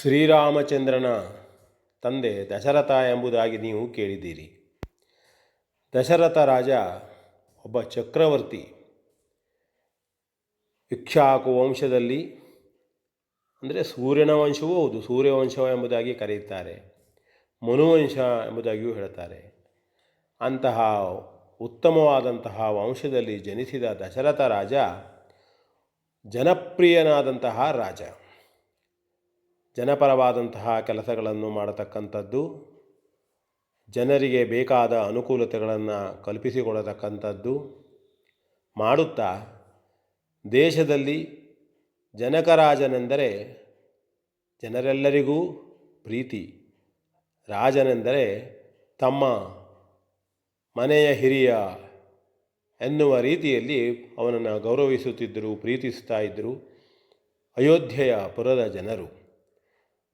ಶ್ರೀರಾಮಚಂದ್ರನ ತಂದೆ ದಶರಥ ಎಂಬುದಾಗಿ ನೀವು ಕೇಳಿದ್ದೀರಿ. ದಶರಥ ರಾಜ ಒಬ್ಬ ಚಕ್ರವರ್ತಿ ಇಕ್ಷಾಕು ವಂಶದಲ್ಲಿ, ಅಂದರೆ ಸೂರ್ಯನ ವಂಶವೂ ಹೌದು ಸೂರ್ಯವಂಶ ಎಂಬುದಾಗಿ ಕರೆಯುತ್ತಾರೆ, ಮನುವಂಶ ಎಂಬುದಾಗಿಯೂ ಹೇಳ್ತಾರೆ. ಅಂತಹ ಉತ್ತಮವಾದಂತಹ ವಂಶದಲ್ಲಿ ಜನಿಸಿದ ದಶರಥ ರಾಜ ಜನಪ್ರಿಯನಾದಂತಹ ರಾಜ. ಜನಪರವಾದಂತಹ ಕೆಲಸಗಳನ್ನು ಮಾಡತಕ್ಕಂಥದ್ದು, ಜನರಿಗೆ ಬೇಕಾದ ಅನುಕೂಲತೆಗಳನ್ನು ಕಲ್ಪಿಸಿಕೊಡತಕ್ಕಂಥದ್ದು ಮಾಡುತ್ತಾ ದೇಶದಲ್ಲಿ ಜನಕರಾಜನೆಂದರೆ ಜನರೆಲ್ಲರಿಗೂ ಪ್ರೀತಿ, ರಾಜನೆಂದರೆ ತಮ್ಮ ಮನೆಯ ಹಿರಿಯ ಎನ್ನುವ ರೀತಿಯಲ್ಲಿ ಅವನನ್ನು ಗೌರವಿಸುತ್ತಿದ್ದರು, ಪ್ರೀತಿಸ್ತಾ ಇದ್ದರು ಅಯೋಧ್ಯೆಯ ಪುರದ ಜನರು.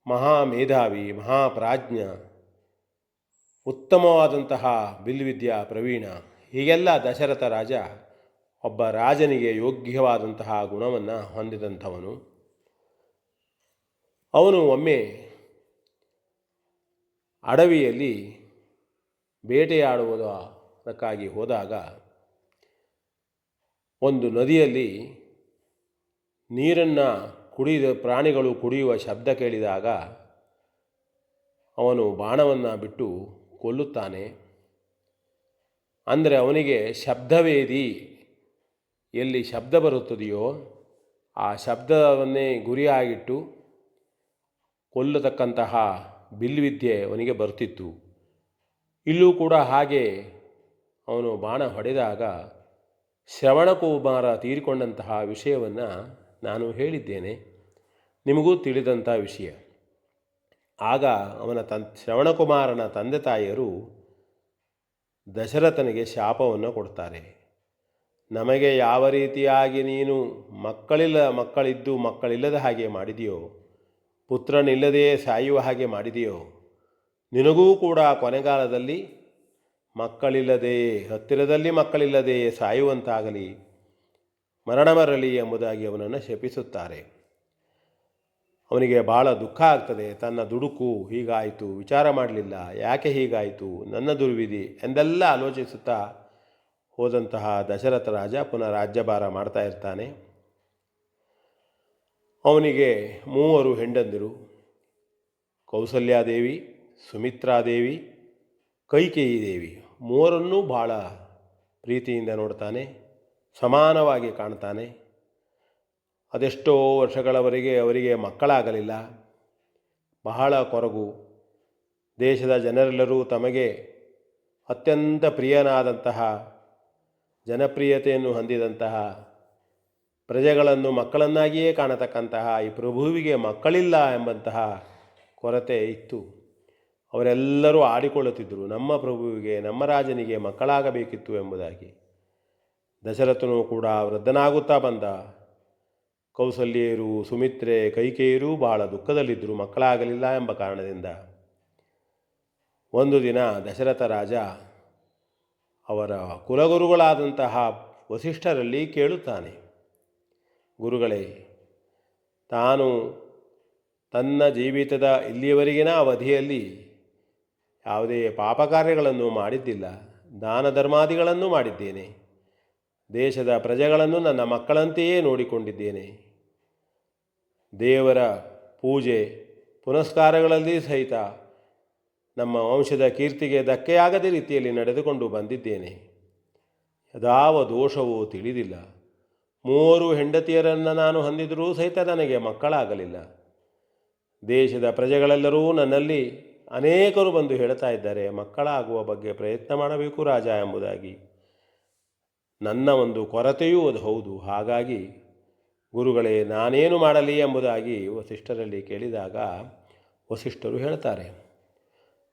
ಮಹಾಮೇಧಾವಿ, ಮಹಾಪ್ರಾಜ್ಞ, ಉತ್ತಮವಾದಂತಹ ಬಿಲ್ವಿದ್ಯಾ ಪ್ರವೀಣ, ಹೀಗೆಲ್ಲ ದಶರಥ ರಾಜ ಒಬ್ಬ ರಾಜನಿಗೆ ಯೋಗ್ಯವಾದಂತಹ ಗುಣವನ್ನು ಹೊಂದಿದಂಥವನು. ಅವನು ಒಮ್ಮೆ ಅಡವಿಯಲ್ಲಿ ಬೇಟೆಯಾಡುವುದಕ್ಕಾಗಿ ಹೋದಾಗ ಒಂದು ನದಿಯಲ್ಲಿ ನೀರನ್ನು ಕುಡಿದ ಪ್ರಾಣಿಗಳು ಕುಡಿಯುವ ಶಬ್ದ ಕೇಳಿದಾಗ ಅವನು ಬಾಣವನ್ನು ಬಿಟ್ಟು ಕೊಲ್ಲುತ್ತಾನೆ. ಅಂದರೆ ಅವನಿಗೆ ಶಬ್ದವೇದಿ? ಎಲ್ಲಿ ಶಬ್ದ ಬರುತ್ತದೆಯೋ ಆ ಶಬ್ದವನ್ನೇ ಗುರಿಯಾಗಿಟ್ಟು ಕೊಲ್ಲತಕ್ಕಂತಹ ಬಿಲ್ವಿದ್ಯೆ ಅವನಿಗೆ ಬರುತ್ತಿತ್ತು ಇಲ್ಲೂ ಕೂಡ ಹಾಗೆ ಅವನು ಬಾಣ ಹೊಡೆದಾಗ ಶ್ರವಣಕುಮಾರ ತೀರಿಕೊಂಡಂತಹ ವಿಷಯವನ್ನು ನಾನು ಹೇಳಿದ್ದೇನೆ. ನಿಮಗೂ ತಿಳಿದಂಥ ವಿಷಯ. ಆಗ ಅವನ ತನ್, ಶ್ರವಣಕುಮಾರನ ತಂದೆ ತಾಯಿಯರು ದಶರಥನಿಗೆ ಶಾಪವನ್ನು ಕೊಡ್ತಾರೆ. ನಮಗೆ ಯಾವ ರೀತಿಯಾಗಿ ನೀನು ಮಕ್ಕಳಿಲ್ಲ, ಮಕ್ಕಳಿದ್ದು ಮಕ್ಕಳಿಲ್ಲದ ಹಾಗೆ ಮಾಡಿದೆಯೋ ಪುತ್ರನಿಲ್ಲದೆಯೇ ಸಾಯುವ ಹಾಗೆ ಮಾಡಿದೆಯೋ, ನಿನಗೂ ಕೂಡ ಕೊನೆಗಾಲದಲ್ಲಿ ಮಕ್ಕಳಿಲ್ಲದೆಯೇ ಹತ್ತಿರದಲ್ಲಿ ಮಕ್ಕಳಿಲ್ಲದೆಯೇ ಸಾಯುವಂತಾಗಲಿ, ಮರಣ ಬರಲಿ ಎಂಬುದಾಗಿ ಅವನನ್ನು ಶಪಿಸುತ್ತಾರೆ. ಅವನಿಗೆ ಭಾಳ ದುಃಖ ಆಗ್ತದೆ, ತನ್ನ ದುಡುಕು ಹೀಗಾಯಿತು, ವಿಚಾರ ಮಾಡಲಿಲ್ಲ, ಯಾಕೆ ಹೀಗಾಯಿತು, ನನ್ನ ದುರ್ವಿಧಿ ಎಂದೆಲ್ಲ ಆಲೋಚಿಸುತ್ತಾ ಹೋದಂತಹ ದಶರಥ ರಾಜ ಪುನಃ ರಾಜ್ಯಭಾರ ಮಾಡ್ತಾ ಇರ್ತಾನೆ. ಅವನಿಗೆ ಮೂವರು ಹೆಂಡಂದಿರು ಕೌಸಲ್ಯಾದೇವಿ, ಸುಮಿತ್ರಾದೇವಿ ಕೈಕೇಯಿ ದೇವಿ ಮೂವರನ್ನೂ ಭಾಳ ಪ್ರೀತಿಯಿಂದ ನೋಡ್ತಾನೆ, ಸಮಾನವಾಗಿ ಕಾಣ್ತಾನೆ. ಅದೆಷ್ಟೋ ವರ್ಷಗಳವರೆಗೆ ಅವರಿಗೆ ಮಕ್ಕಳಾಗಲಿಲ್ಲ. ಬಹಳ ಕೊರಗು. ದೇಶದ ಜನರೆಲ್ಲರೂ ತಮಗೆ ಅತ್ಯಂತ ಪ್ರಿಯನಾದಂತಹ, ಜನಪ್ರಿಯತೆಯನ್ನು ಹೊಂದಿದಂತಹ, ಪ್ರಜೆಗಳನ್ನು ಮಕ್ಕಳನ್ನಾಗಿಯೇ ಕಾಣತಕ್ಕಂತಹ ಈ ಪ್ರಭುವಿಗೆ ಮಕ್ಕಳಿಲ್ಲ ಎಂಬಂತಹ ಕೊರತೆ ಇತ್ತು. ಅವರೆಲ್ಲರೂ ಆಡಿಕೊಳ್ಳುತ್ತಿದ್ದರು, ನಮ್ಮ ಪ್ರಭುವಿಗೆ, ನಮ್ಮ ರಾಜನಿಗೆ ಮಕ್ಕಳಾಗಬೇಕಿತ್ತು ಎಂಬುದಾಗಿ. ದಶರಥನು ಕೂಡ ವೃದ್ಧನಾಗುತ್ತಾ ಬಂದ. ಕೌಸಲ್ಯರು, ಸುಮಿತ್ರೆ ಕೈಕೇಯರೂ ಬಹಳ ದುಃಖದಲ್ಲಿದ್ದರು, ಮಕ್ಕಳಾಗಲಿಲ್ಲ ಎಂಬ ಕಾರಣದಿಂದ. ಒಂದು ದಿನ ದಶರಥ ರಾಜ ಅವರ ಕುಲಗುರುಗಳಾದಂತಹ ವಸಿಷ್ಠರಲ್ಲಿ ಕೇಳುತ್ತಾನೆ, ಗುರುಗಳೇ, ತಾನು ತನ್ನ ಜೀವಿತದ ಇಲ್ಲಿಯವರೆಗಿನ ಅವಧಿಯಲ್ಲಿ ಯಾವುದೇ ಪಾಪ ಕಾರ್ಯಗಳನ್ನು ಮಾಡಿದ್ದಿಲ್ಲ ದಾನ ಧರ್ಮಾದಿಗಳನ್ನು ಮಾಡಿದ್ದೇನೆ, ದೇಶದ ಪ್ರಜೆಗಳನ್ನು ನನ್ನ ಮಕ್ಕಳಂತೆಯೇ ನೋಡಿಕೊಂಡಿದ್ದೇನೆ. ದೇವರ ಪೂಜೆ ಪುನಸ್ಕಾರಗಳಲ್ಲಿ ಸಹಿತ ನಮ್ಮ ವಂಶದ ಕೀರ್ತಿಗೆ ಧಕ್ಕೆಯಾಗದ ರೀತಿಯಲ್ಲಿ ನಡೆದುಕೊಂಡು ಬಂದಿದ್ದೇನೆ. ಯದಾವ ದೋಷವೂ ತಿಳಿದಿಲ್ಲ. ಮೂವರು ಹೆಂಡತಿಯರನ್ನು ನಾನು ಹೊಂದಿದರೂ ಸಹಿತ ನನಗೆ ಮಕ್ಕಳಾಗಲಿಲ್ಲ. ದೇಶದ ಪ್ರಜೆಗಳೆಲ್ಲರೂ ನನ್ನಲ್ಲಿ ಅನೇಕರು ಬಂದು ಹೇಳ್ತಾ ಇದ್ದಾರೆ, ಮಕ್ಕಳಾಗುವ ಬಗ್ಗೆ ಪ್ರಯತ್ನ ಮಾಡಬೇಕು ರಾಜ ಎಂಬುದಾಗಿ. ನನ್ನ ಒಂದು ಕೊರತೆಯೂ ಅದು ಹೌದು. ಹಾಗಾಗಿ ಗುರುಗಳೇ, ನಾನೇನು ಮಾಡಲಿ ಎಂಬುದಾಗಿ ವಸಿಷ್ಠರಲ್ಲಿ ಕೇಳಿದಾಗ ವಸಿಷ್ಠರು ಹೇಳ್ತಾರೆ,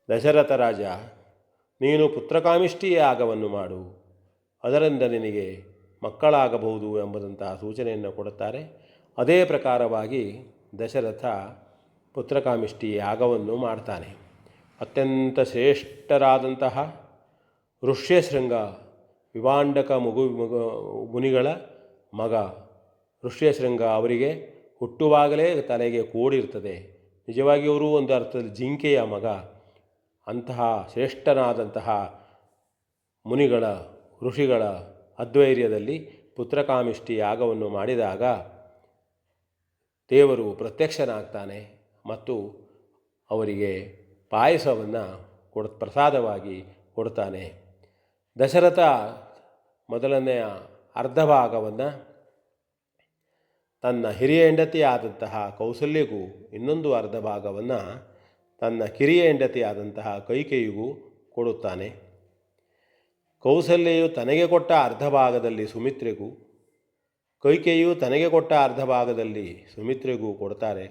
ದಶರಥ ರಾಜ, ನೀನು ಪುತ್ರಕಾಮಿಷ್ಠಿಯ ಯಾಗವನ್ನು ಮಾಡು, ಅದರಿಂದ ನಿನಗೆ ಮಕ್ಕಳಾಗಬಹುದು ಎಂಬುದಂತಹ ಸೂಚನೆಯನ್ನು ಕೊಡುತ್ತಾರೆ. ಅದೇ ಪ್ರಕಾರವಾಗಿ ದಶರಥ ಪುತ್ರಕಾಮಿಷ್ಟಿ ಯಾಗವನ್ನು ಮಾಡ್ತಾನೆ. ಅತ್ಯಂತ ಶ್ರೇಷ್ಠರಾದಂತಹ ಋಷ್ಯಶೃಂಗ ವಿವಾಂಡಕ ಮಗ, ಮುನಿಗಳ ಮಗ ಋಷ್ಯಶೃಂಗ ಅವರಿಗೆ ಹುಟ್ಟುವಾಗಲೇ ತಲೆಗೆ ಕೂಡಿರ್ತದೆ ನಿಜವಾಗಿ ಅವರು ಒಂದು ಅರ್ಥದಲ್ಲಿ ಜಿಂಕೆಯ ಮಗ. ಅಂತಹ ಶ್ರೇಷ್ಠನಾದಂತಹ ಮುನಿಗಳ, ಋಷಿಗಳ ಅದ್ವೈರ್ಯದಲ್ಲಿ ಪುತ್ರಕಾಮಿಷ್ಟಿ ಯಾಗವನ್ನು ಮಾಡಿದಾಗ ದೇವರು ಪ್ರತ್ಯಕ್ಷನಾಗ್ತಾನೆ ಮತ್ತು ಅವರಿಗೆ ಪಾಯಸವನ್ನು ಕೊಡ, ಪ್ರಸಾದವಾಗಿ ಕೊಡ್ತಾನೆ. ದಶರಥ ಮೊದಲನೆಯ ಅರ್ಧ ಭಾಗವನ್ನು ತನ್ನ ಹಿರಿಯ ಹೆಂಡತಿಯಾದಂತಹ ಕೌಸಲ್ಯಗೂ ಇನ್ನೊಂದು ಅರ್ಧ ಭಾಗವನ್ನು ತನ್ನ ಕಿರಿಯ ಹೆಂಡತಿಯಾದಂತಹ ಕೈಕೇಯಿಗೂ ಕೊಡುತ್ತಾನೆ. ಕೌಸಲ್ಯೆಯು ತನಗೆ ಕೊಟ್ಟ ಅರ್ಧ ಭಾಗದಲ್ಲಿ ಸುಮಿತ್ರೆಗೂ, ಕೈಕೇಯು ತನಗೆ ಕೊಟ್ಟ ಅರ್ಧ ಭಾಗದಲ್ಲಿ ಸುಮಿತ್ರೆಗೂ ಕೊಡ್ತಾರೆ.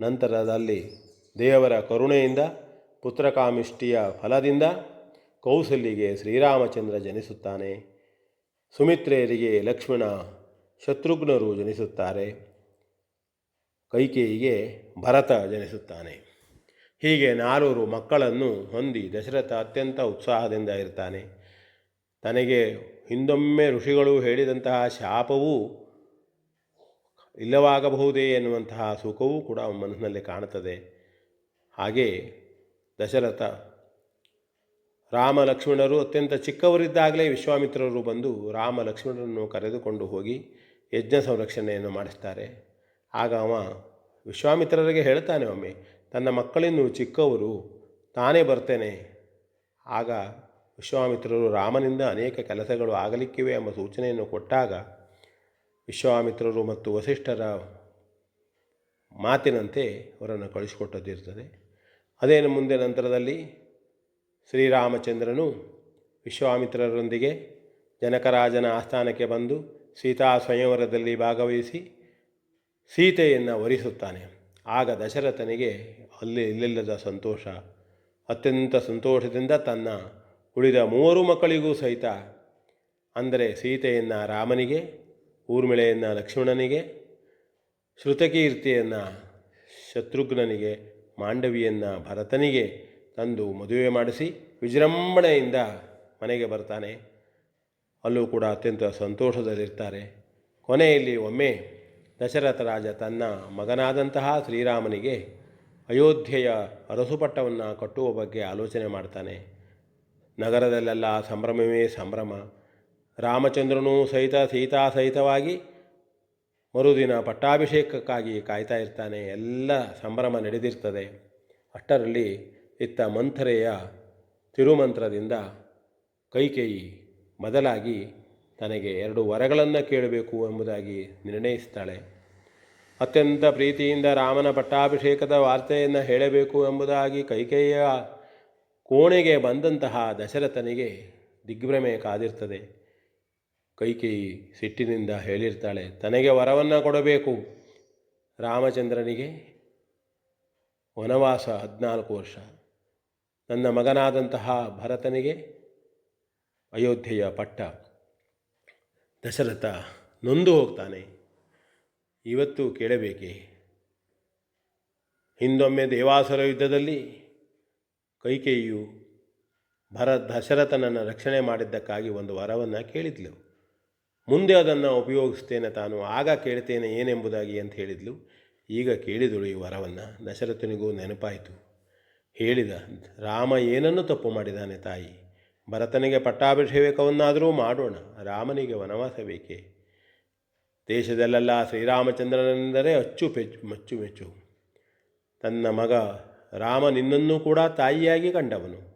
ನಂತರದಲ್ಲಿ ದೇವರ ಕರುಣೆಯಿಂದ, ಪುತ್ರಕಾಮಿಷ್ಟಿಯ ಫಲದಿಂದ ಕೌಸಲ್ಯಿಗೆ ಶ್ರೀರಾಮಚಂದ್ರ ಜನಿಸುತ್ತಾನೆ. ಸುಮಿತ್ರೆಯರಿಗೆ ಲಕ್ಷ್ಮಣ ಶತ್ರುಘ್ನರು ಜನಿಸುತ್ತಾರೆ. ಕೈಕೇಯಿಗೆ ಭರತ ಜನಿಸುತ್ತಾನೆ. ಹೀಗೆ ನಾಲ್ವರು ಮಕ್ಕಳನ್ನು ಹೊಂದಿ ದಶರಥ ಅತ್ಯಂತ ಉತ್ಸಾಹದಿಂದ ಇರ್ತಾನೆ. ತನಗೆ ಹಿಂದೊಮ್ಮೆ ಋಷಿಗಳು ಹೇಳಿದಂತಹ ಶಾಪವೂ ಇಲ್ಲವಾಗಬಹುದೇ ಎನ್ನುವಂತಹ ಸುಖವೂ ಕೂಡ ಮನಸ್ಸಿನಲ್ಲಿ ಕಾಣುತ್ತದೆ. ಹಾಗೆ ದಶರಥ ರಾಮ ಲಕ್ಷ್ಮಣರು ಅತ್ಯಂತ ಚಿಕ್ಕವರಿದ್ದಾಗಲೇ ವಿಶ್ವಾಮಿತ್ರರು ಬಂದು ರಾಮ ಲಕ್ಷ್ಮಣರನ್ನು ಕರೆದುಕೊಂಡು ಹೋಗಿ ಯಜ್ಞ ಸಂರಕ್ಷಣೆಯನ್ನು ಮಾಡಿಸ್ತಾರೆ. ಆಗ ಅವ ವಿಶ್ವಾಮಿತ್ರರಿಗೆ ಹೇಳ್ತಾನೆ ಒಮ್ಮೆ, ತನ್ನ ಮಕ್ಕಳಿನ್ನು ಚಿಕ್ಕವರು ತಾನೇ ಬರ್ತೇನೆ. ಆಗ ವಿಶ್ವಾಮಿತ್ರರು ರಾಮನಿಂದ ಅನೇಕ ಕೆಲಸಗಳು ಆಗಲಿಕ್ಕಿವೆ ಎಂಬ ಸೂಚನೆಯನ್ನು ಕೊಟ್ಟಾಗ ವಿಶ್ವಾಮಿತ್ರರು ಮತ್ತು ವಸಿಷ್ಠರ ಮಾತಿನಂತೆ ಅವರನ್ನು ಕಳಿಸಿಕೊಟ್ಟದ್ದಿರ್ತದೆ ಅದೇನು ಮುಂದೆ ನಂತರದಲ್ಲಿ ಶ್ರೀರಾಮಚಂದ್ರನು ವಿಶ್ವಾಮಿತ್ರರೊಂದಿಗೆ ಜನಕರಾಜನ ಆಸ್ಥಾನಕ್ಕೆ ಬಂದು ಸೀತಾ ಸ್ವಯಂವರದಲ್ಲಿ ಭಾಗವಹಿಸಿ ಸೀತೆಯನ್ನು ವರಿಸುತ್ತಾನೆ. ಆಗ ದಶರಥನಿಗೆ ಅಲ್ಲಿ ಇಲ್ಲಿಲ್ಲದ ಸಂತೋಷ. ಅತ್ಯಂತ ಸಂತೋಷದಿಂದ ತನ್ನ ಉಳಿದ ಮೂವರು ಮಕ್ಕಳಿಗೂ ಸಹಿತ ಅಂದರೆ ಸೀತೆಯನ್ನು ರಾಮನಿಗೆ, ಊರ್ಮಿಳೆಯನ್ನು ಲಕ್ಷ್ಮಣನಿಗೆ, ಶ್ರುತಕೀರ್ತಿಯನ್ನು ಶತ್ರುಘ್ನನಿಗೆ, ಮಾಂಡವಿಯನ್ನು ಭರತನಿಗೆ ತಂದು ಮದುವೆ ಮಾಡಿಸಿ ವಿಜೃಂಭಣೆಯಿಂದ ಮನೆಗೆ ಬರ್ತಾನೆ. ಅಲ್ಲೂ ಕೂಡ ಅತ್ಯಂತ ಸಂತೋಷದಲ್ಲಿರ್ತಾರೆ. ಕೊನೆಯಲ್ಲಿ ಒಮ್ಮೆ ದಶರಥ ರಾಜ ತನ್ನ ಮಗನಾದಂತಹ ಶ್ರೀರಾಮನಿಗೆ ಅಯೋಧ್ಯೆಯ ಅರಸುಪಟ್ಟವನ್ನು ಕಟ್ಟುವ ಬಗ್ಗೆ ಆಲೋಚನೆ ಮಾಡ್ತಾನೆ. ನಗರದಲ್ಲೆಲ್ಲ ಸಂಭ್ರಮವೇ ಸಂಭ್ರಮ. ರಾಮಚಂದ್ರನೂ ಸಹಿತ ಸೀತಾ ಸಹಿತವಾಗಿ ಮರುದಿನ ಪಟ್ಟಾಭಿಷೇಕಕ್ಕಾಗಿ ಕಾಯ್ತಾ ಇರ್ತಾನೆ. ಎಲ್ಲ ಸಂಭ್ರಮ ನಡೆದಿರ್ತದೆ. ಅಷ್ಟರಲ್ಲಿ ಇತ್ತ ಮಂಥರೆಯ ತಿರುಮಂತ್ರದಿಂದ ಕೈಕೇಯಿ ಬದಲಾಗಿ ತನಗೆ ಎರಡು ವರಗಳನ್ನು ಕೇಳಬೇಕು ಎಂಬುದಾಗಿ ನಿರ್ಣಯಿಸ್ತಾಳೆ. ಅತ್ಯಂತ ಪ್ರೀತಿಯಿಂದ ರಾಮನ ಪಟ್ಟಾಭಿಷೇಕದ ವಾರ್ತೆಯನ್ನು ಹೇಳಬೇಕು ಎಂಬುದಾಗಿ ಕೈಕೇಯ ಕೋಣೆಗೆ ಬಂದಂತಹ ದಶರಥನಿಗೆ ದಿಗ್ಭ್ರಮೆ ಕಾದಿರ್ತದೆ. ಕೈಕೇಯಿ ಸಿಟ್ಟಿನಿಂದ ಹೇಳಿರ್ತಾಳೆ, ತನಗೆ ವರವನ್ನು ಕೊಡಬೇಕು. ರಾಮಚಂದ್ರನಿಗೆ ವನವಾಸ ಹದಿನಾಲ್ಕು ವರ್ಷ. ನನ್ನ ಮಗನಾದಂತಹ ಭರತನಿಗೆ ಅಯೋಧ್ಯೆಯ ಪಟ್ಟ. ದಶರಥ ನೊಂದು ಹೋಗ್ತಾನೆ. ಇವತ್ತು ಕೇಳಬೇಕೆ? ಹಿಂದೊಮ್ಮೆ ದೇವಾಸುರ ಯುದ್ಧದಲ್ಲಿ ಕೈಕೇಯಿಯು ಭರ ದಶರಥನನ್ನು ರಕ್ಷಣೆ ಮಾಡಿದ್ದಕ್ಕಾಗಿ ಒಂದು ವರವನ್ನು ಕೇಳಿದ್ಲು. ಮುಂದೆ ಅದನ್ನು ಉಪಯೋಗಿಸ್ತೇನೆ ತಾನು, ಆಗ ಕೇಳ್ತೇನೆ ಏನೆಂಬುದಾಗಿ ಅಂತ ಹೇಳಿದ್ಲು. ಈಗ ಕೇಳಿದಳು ಈ ವರವನ್ನು. ದಶರಥನಿಗೂ ನೆನಪಾಯಿತು. ಹೇಳಿದ, ರಾಮ ಏನನ್ನು ತಪ್ಪು ಮಾಡಿದ್ದಾನೆ ತಾಯಿ? ಭರತನಿಗೆ ಪಟ್ಟಾಭಿಷೇಕವನ್ನಾದರೂ ಮಾಡೋಣ, ರಾಮನಿಗೆ ವನವಾಸ ಬೇಕೇ ದೇಶದಲ್ಲೆಲ್ಲ ಶ್ರೀರಾಮಚಂದ್ರನೆಂದರೆ ಅಚ್ಚು ಪೆಚ್ಚು ಮಚ್ಚು ಮೆಚ್ಚು. ತನ್ನ ಮಗ ರಾಮ ನಿನ್ನನ್ನು ಕೂಡ ತಾಯಿಯಾಗಿ ಕಂಡವನು.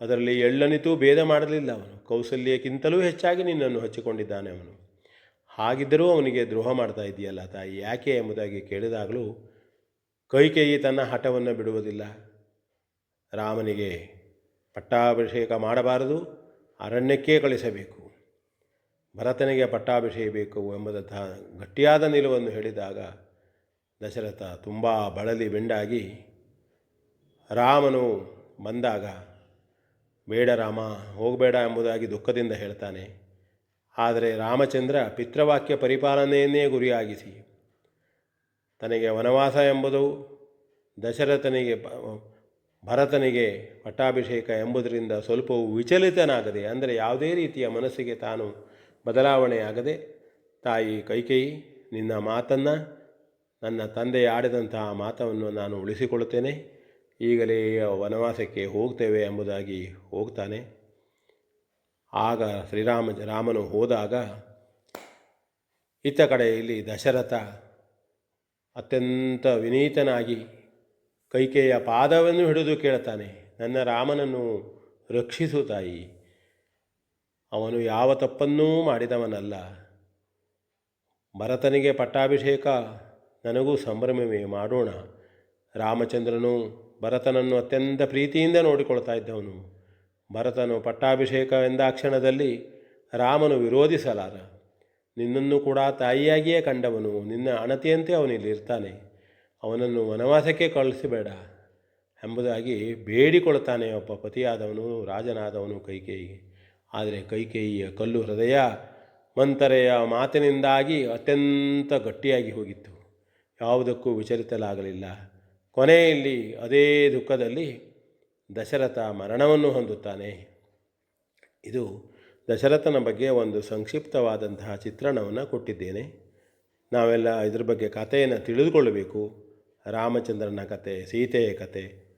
ಅದರಲ್ಲಿ ಎಳ್ಳನಿತೂ ಭೇದ ಮಾಡಲಿಲ್ಲ ಅವನು. ಕೌಸಲ್ಯಕ್ಕಿಂತಲೂ ಹೆಚ್ಚಾಗಿ ನಿನ್ನನ್ನು ಹಚ್ಚಿಕೊಂಡಿದ್ದಾನೆ ಅವನು. ಹಾಗಿದ್ದರೂ ಅವನಿಗೆ ದ್ರೋಹ ಮಾಡ್ತಾ ಇದೆಯಲ್ಲ ತಾಯಿ. ಯಾಕೆ ಎಂಬುದಾಗಿ ಕೇಳಿದಾಗಲೂ ಕೈಕೇಯಿ ತನ್ನ ಹಠವನ್ನು ಬಿಡುವುದಿಲ್ಲ. ರಾಮನಿಗೆ ಪಟ್ಟಾಭಿಷೇಕ ಮಾಡಬಾರದು, ಅರಣ್ಯಕ್ಕೇ ಕಳಿಸಬೇಕು. ಭರತನಿಗೆ ಪಟ್ಟಾಭಿಷೇಕ ಬೇಕು ಎಂಬುದಂತಹ ಗಟ್ಟಿಯಾದ ನಿಲುವನ್ನು ಹೇಳಿದಾಗ ದಶರಥ ತುಂಬ ಬಳಲಿ ಬೆಂಡಾಗಿ ರಾಮನು ಬಂದಾಗ, ಬೇಡ ರಾಮ, ಹೋಗಬೇಡ ಎಂಬುದಾಗಿ ದುಃಖದಿಂದ ಹೇಳ್ತಾನೆ. ಆದರೆ ರಾಮಚಂದ್ರ ಪಿತೃವಾಕ್ಯ ಪರಿಪಾಲನೆಯನ್ನೇ ಗುರಿಯಾಗಿಸಿ. ತನಗೆ ವನವಾಸ ಎಂಬುದು ದಶರಥನಿಗೆ ಭರತನಿಗೆ ಪಟ್ಟಾಭಿಷೇಕ ಎಂಬುದರಿಂದ ಸ್ವಲ್ಪವೂ ವಿಚಲಿತನಾಗದೆ, ಅಂದರೆ ಯಾವುದೇ ರೀತಿಯ ಮನಸ್ಸಿಗೆ ತಾನು ಬದಲಾವಣೆಯಾಗದೆ, ತಾಯಿ ಕೈಕೇಯಿ, ನಿನ್ನ ಮಾತನ್ನು, ನನ್ನ ತಂದೆ ಆಡಿದಂತಹ ಮಾತವನ್ನು ನಾನು ಉಳಿಸಿಕೊಳ್ಳುತ್ತೇನೆ. ಈಗಲೇ ವನವಾಸಕ್ಕೆ ಹೋಗ್ತೇವೆ ಎಂಬುದಾಗಿ ಹೋಗ್ತಾನೆ. ಆಗ ಶ್ರೀರಾಮ, ರಾಮನು ಹೋದಾಗ ಇತ್ತ ಕಡೆ ಇಲ್ಲಿ ದಶರಥ ಅತ್ಯಂತ ವಿನೀತನಾಗಿ ಕೈಕೇಯ ಪಾದವನ್ನು ಹಿಡಿದು ಕೇಳ್ತಾನೆ, ನನ್ನ ರಾಮನನ್ನು ರಕ್ಷಿಸು ತಾಯಿ. ಅವನು ಯಾವ ತಪ್ಪನ್ನೂ ಮಾಡಿದವನಲ್ಲ. ಭರತನಿಗೆ ಪಟ್ಟಾಭಿಷೇಕ, ನನಗೂ ಸಂಭ್ರಮವೇ ಮಾಡೋಣ. ರಾಮಚಂದ್ರನು ಭರತನನ್ನು ಅತ್ಯಂತ ಪ್ರೀತಿಯಿಂದ ನೋಡಿಕೊಳ್ತಾ ಇದ್ದವನು. ಭರತನು ಪಟ್ಟಾಭಿಷೇಕ ಎಂದಾಕ್ಷಣದಲ್ಲಿ ರಾಮನು ವಿರೋಧಿಸಲಾರ. ನಿನ್ನನ್ನು ಕೂಡ ತಾಯಿಯಾಗಿಯೇ ಕಂಡವನು. ನಿನ್ನ ಅಣತಿಯಂತೆ ಅವನಿಲ್ಲಿ ಇರ್ತಾನೆ ಅವನನ್ನು ವನವಾಸಕ್ಕೆ ಕಳಿಸಬೇಡ ಎಂಬುದಾಗಿ ಬೇಡಿಕೊಳ್ತಾನೆ ಒಬ್ಬ ಪತಿಯಾದವನು, ರಾಜನಾದವನು ಕೈಕೇಯಿಗೆ ಆದರೆ ಕೈಕೇಯಿಯ ಕಲ್ಲು ಹೃದಯ ಮಂತರೆಯ ಮಾತಿನಿಂದಾಗಿ ಅತ್ಯಂತ ಗಟ್ಟಿಯಾಗಿ ಹೋಗಿತ್ತು. ಯಾವುದಕ್ಕೂ ವಿಚಲಿತಲಾಗಲಿಲ್ಲ ಕೊನೆಯಲ್ಲಿ ಅದೇ ದುಃಖದಲ್ಲಿ ದಶರಥ ಮರಣವನ್ನು ಹೊಂದುತ್ತಾನೆ. ಇದು ದಶರಥನ ಬಗ್ಗೆ ಒಂದು ಸಂಕ್ಷಿಪ್ತವಾದಂತಹ ಚಿತ್ರಣವನ್ನು ಕೊಟ್ಟಿದ್ದೇನೆ. ನಾವೆಲ್ಲ ಇದ್ರ ಬಗ್ಗೆ ಕಥೆಯನ್ನು ತಿಳಿದುಕೊಳ್ಳಬೇಕು. ರಾಮಚಂದ್ರನ ಕತೆ, ಸೀತೆಯ ಕತೆ,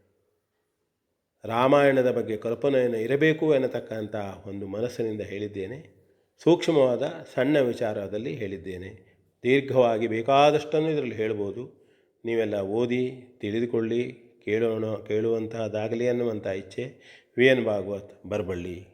ರಾಮಾಯಣದ ಬಗ್ಗೆ ಕಲ್ಪನೆಯನ್ನು ಇರಬೇಕು ಎನ್ನತಕ್ಕಂಥ ಒಂದು ಮನಸ್ಸಿನಿಂದ ಹೇಳಿದ್ದೇನೆ. ಸೂಕ್ಷ್ಮವಾದ ಸಣ್ಣ ವಿಚಾರದಲ್ಲಿ ಹೇಳಿದ್ದೇನೆ. ದೀರ್ಘವಾಗಿ ಬೇಕಾದಷ್ಟನ್ನು ಇದರಲ್ಲಿ ಹೇಳ್ಬೋದು. ನೀವೆಲ್ಲ ಓದಿ, ತಿಳಿದುಕೊಳ್ಳಿ, ಕೇಳೋಣ, ಕೇಳುವಂತಹದ್ದಾಗಲಿ ಅನ್ನುವಂಥ ಇಚ್ಛೆ ವಿ ಎನ್ ಭಾಗವತ್ ಬರಬಳ್ಳಿ.